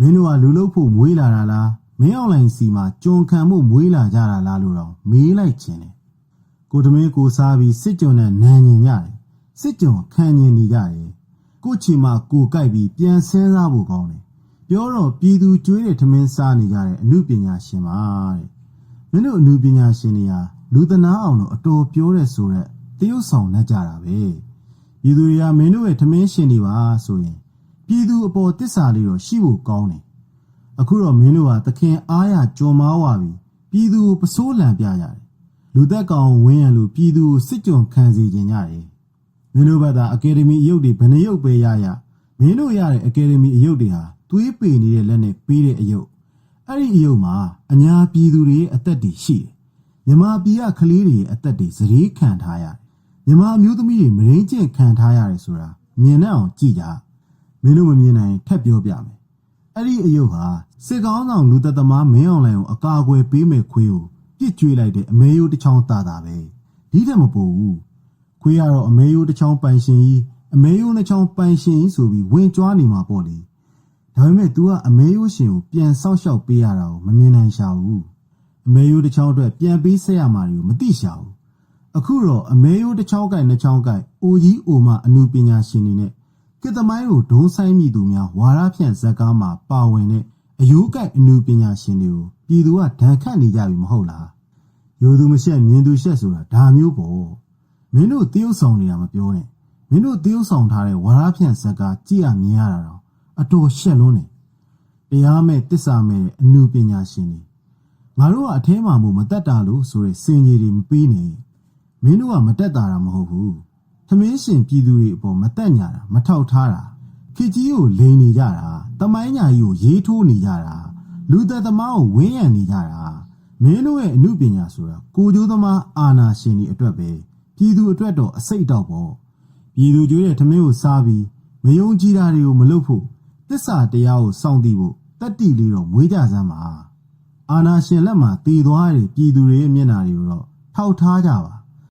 မင်းတို့ကလူလို့ဖို့မွေးလာတာလားမင်းအောင်လိုင်စီမှာကြုံခံမှုမွေးလာကြတာလားလို့တော့မေးလိုက်ခြင်းတယ်ကိုသမင်းကိုစားပြီးစစ်ကြုံနဲ့နန်းညင်ရတယ်စစ်ကြုံခံညင်နေကြတယ်ကိုချီမှာကိုကြိုက်ပြီးပြန်ဆင်းစားဖို့ကောင်းတယ်ပြောတော့ပြည်သူကျွေးတဲ့ထမင်းစားနေကြတဲ့အမှုပညာရှင်ပါတဲ့မင်းတို့အမှုပညာရှင်တွေဟာလူသနာအောင်လို့အတော်ပြောတဲ့ဆိုရက်တရုတ်ဆောင်နေကြတာပဲပြည်သူတွေကမင်းတို့ရဲ့ထမင်းရှင်တွေပါဆိုရင် ပြည်သူအပေါ်တစ္ဆာလေးတော့ရှိဖို့ကောင်းတယ်အခုတော့မင်းတို့ကသခင်အားရကြုံမားဝါပြီပြည်သူကိုပစိုးလံပြကြတယ်လူသက်ကောင်ဝင်းရန်လို့ပြည်သူကိုစစ်ကြုံခံစေခြင်းကြတယ်မင်းတို့ဘက်ကအကယ်ဒမီအယုတ်တွေဘယ်နှယုတ်ပဲရရမင်းတို့ရတဲ့အကယ်ဒမီအယုတ်တွေဟာသွေးပေနေတဲ့လက်နဲ့ပေးတဲ့အယုတ်အဲ့ဒီအယုတ်မှာအညာပြည်သူတွေရဲ့အသက်တွေရှိတယ်မြမပြည်ကကလေးတွေရဲ့အသက်တွေစရေခံထားရတယ်မြန်မာအမျိုးသမီးတွေမရင်းကျင့်ခံထားရတယ်ဆိုတာမြင်နဲ့အောင်ကြည့်ကြ မင်းတို့မမြင်နိုင်ထပ်ပြောပြမယ်အဲ့ဒီအယုတ်ဟာစစ်ကောင်းဆောင်လူသက်သမားမင်းအောင်လှိုင်ကိုအကာအကွယ်ပေးမဲ့ခွေးကိုပြစ်ကြွေးလိုက်တဲ့အမေယိုးတစ်ချောင်းတာတာပဲဒီထက်မပိုဘူးခွေးကတော့အမေယိုးတစ်ချောင်းပိုင်ရှင်ကြီးအမေယိုးတစ်ချောင်းပိုင်ရှင်ကြီးဆိုပြီးဝင်ကြွားနေမှာပေါ့လေဒါပေမဲ့ तू ကအမေယိုးရှင်ကိုပြန်ဆောက်ရှောက်ပေးရတာကိုမမြင်နိုင်ရှာဘူးအမေယိုးတစ်ချောင်းအတွက်ပြန်ပေးဆက်ရမှာတွေကိုမသိရှာဘူးအခုတော့အမဲရိုးတစ်ချောင်းကိုက်နှစ်ချောင်းကိုက်အိုကြီးအိုမအမှုပညာရှင်တွေနဲ့ ကစ်သမိုင်းကိုဒုံးဆိုင်မိသူများဝါရဖြန့်ဇက်ကားမှာပါဝင်တဲ့အယိုးကိုက်အမှုပညာရှင်တွေကိုပြည်သူကဒဏ်ခတ်နေကြပြီမဟုတ်လားယူသူမရှက်မြင်သူရှက်ဆိုတာဒါမျိုးပေါ့မင်းတို့တရုပ်ဆောင်နေတာမပြောနဲ့မင်းတို့တရုပ်ဆောင်ထားတဲ့ဝါရဖြန့်ဇက်ကားကြည့်ရမြင်ရတာတော့အတော်ရှက်လွန်းနေတရားမဲ့တစ္ဆာမဲ့အမှုပညာရှင်တွေငါတို့ကအထဲမှာမို့မတက်တာလို့ဆိုတဲ့စင်ကြီးတွေမပေးနဲ့မင်းတို့ကမတက်တာတာမဟုတ်ဘူး။ သမင်းရှင်ပြည်သူတွေအပေါ်မတက်ညာတာမထောက်ထားတာခေတ်ကြီးကိုလိန်နေကြတာတမိုင်းညာကြီးကိုရေးထိုးနေကြတာလူသက်သမားကိုဝင်းရံနေကြတာမင်းတို့ရဲ့အမှုပညာဆိုတာကိုကျိုးသမားအာနာရှင်တွေအတွက်ပဲပြည်သူအတွက်တော့အစိတ်တော့ပေါ့ပြည်သူကြွေးတဲ့သမင်းကိုစားပြီးမယုံကြည်တာတွေကိုမလုပ်ဖို့တစ္ဆာတရားကိုစောင့်တည်ဖို့တတ္တိလေးတော့မွေးကြစမ်းပါအာနာရှင်လက်မှာတည်သွားတဲ့ပြည်သူတွေရဲ့မျက်နှာတွေကိုတော့ထောက်ထားကြပါ